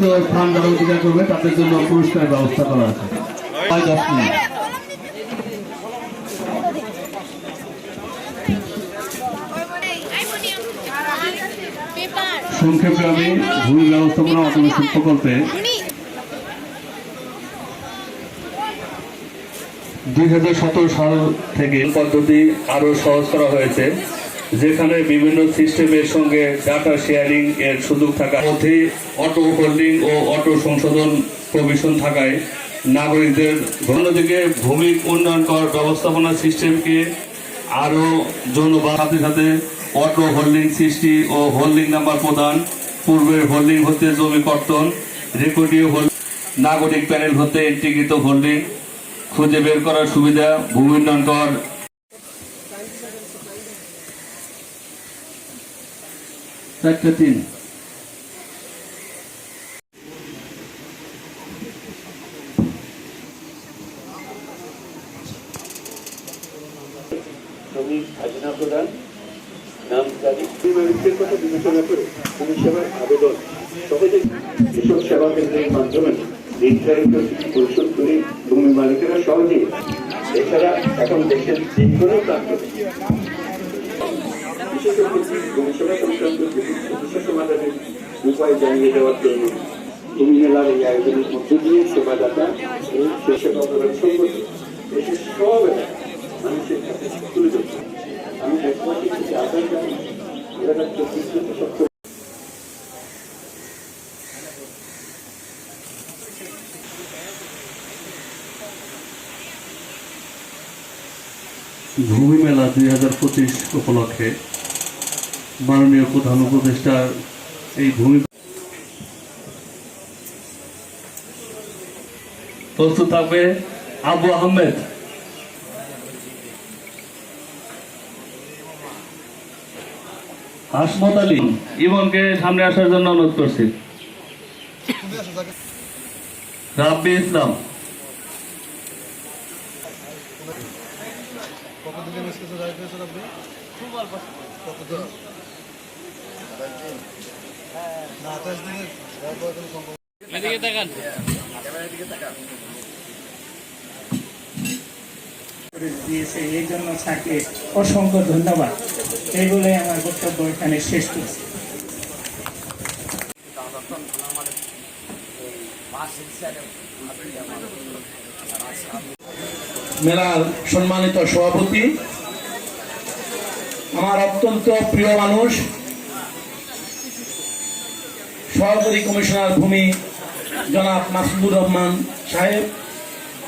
দ্বিতীয় স্থান যারা অধিকার করবে, তাদের জন্য পুরস্কার ব্যবস্থা করা আছে। সংক্ষেপে আমি ভূমি ব্যবস্থাপনা অটোমেশন প্রকল্পে দুই হাজার সতেরো সাল থেকে পদ্ধতি আরও সহজ করা হয়েছে। যেখানে বিভিন্ন সিস্টেমের সঙ্গে ডাটা শেয়ারিং এর সুযোগ থাকার মধ্যে অটো হোল্ডিং ও অটো সংশোধন প্রভিশন থাকায় নাগরিকদের অন্যদিকে ভূমি উন্নয়ন কর ব্যবস্থাপনা সিস্টেমকে আরও জন্য সাথে সাথে অটো হোল্ডিং সৃষ্টি ও হোল্ডিং নাম্বার প্রদান, পূর্বের হোল্ডিং হতে জমি কর্তন রেকর্ডিও হোল্ডিং নাগরিক প্যানেল হতে ইন্টিগ্রিত হোল্ডিং খুঁজে বের করার সুবিধা, ভূমি উন্নয়ন কর চারটে তিন আবেদন সেবা মাধ্যমে ভূমি এছাড়া এখন দেশের যে কোনো প্রান্তে বিশেষ ক্ষেত্রে ভূমি সেবা উপায় জানিয়ে দেওয়ার জন্য ভূমি মেলার এই আয়োজনের মধ্য দিয়ে ও সে সেবা প্রদান সম্পর্কে, দেশের সব মানুষের কাছে তুলে ধরছে। আমি ভূমি মেলা দুই হাজার পঁচিশ উপলক্ষে মাননীয় প্রধান উপদেষ্টার এই ভূমি প্রস্তুত থাকবে আবু আহমেদ হাসমত আলী ইমনকে সামনে আসার জন্য অনুরোধ করছি। রাব্বি ইসলাম। কতদিনের স্কেচে দিয়েছে এই জন্য তাকে অসংখ্য ধন্যবাদ। এই বলে আমার বক্তব্য এখানে শেষ করছি। মেলার সম্মানিত সভাপতি আমার অত্যন্ত প্রিয় মানুষ সহকারী কমিশনার ভূমি জনাব মাসুদুর রহমান সাহেব